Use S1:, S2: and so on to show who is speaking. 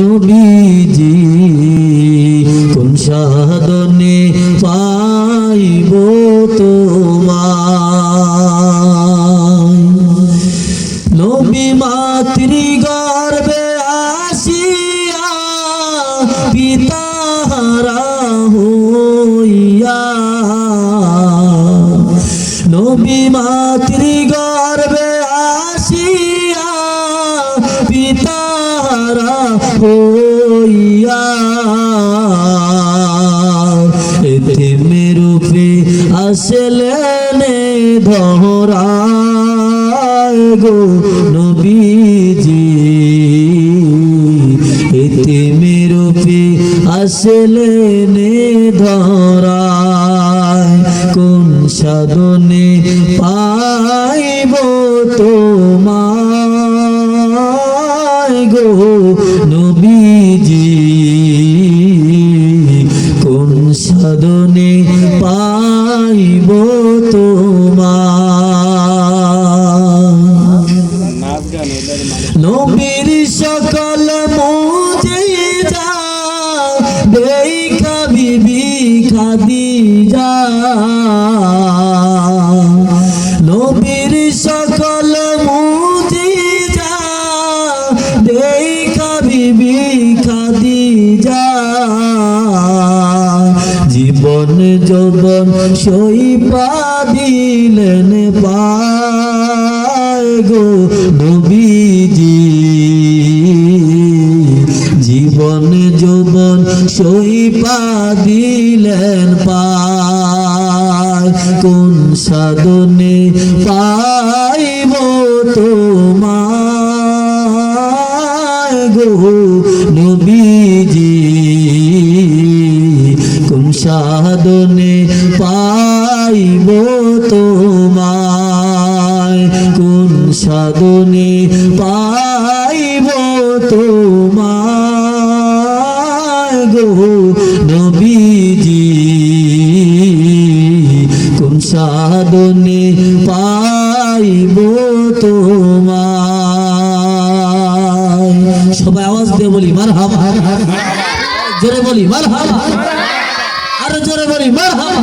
S1: নবীজি কোন সাধনে পাইব তোমায় নবী মাতৃ গর্বে আসিয়া পিতাহারা হইয়া নবী মাতৃ পিতাহারা হইয়া এতে মেরুপে আসলেন ধরায় গো নবীজি। এতে মেরুপে আসলেন ধরায় কোন সাধনে পাইব তোমায় গো? নবীর সকল মুজিজা, দেখা বিবি খাদিজা। জীবন যৌবন সইপা দিলেন পায় গো নবীজি। জীবন যৌবন সইপা দিলেন পায় কোন সাধনে পাইব তোমায় গো নবীজি? কোন সাধনে পাইব তোমায়? কোন সাধনে পাইব তোমায় গো নবীজি? সাধনে পাইব তোমার সবাই আওয়াজ দিয়ে বলি মার হাম জোরে বলি মার হাম আরও জোরে বলি মার হাম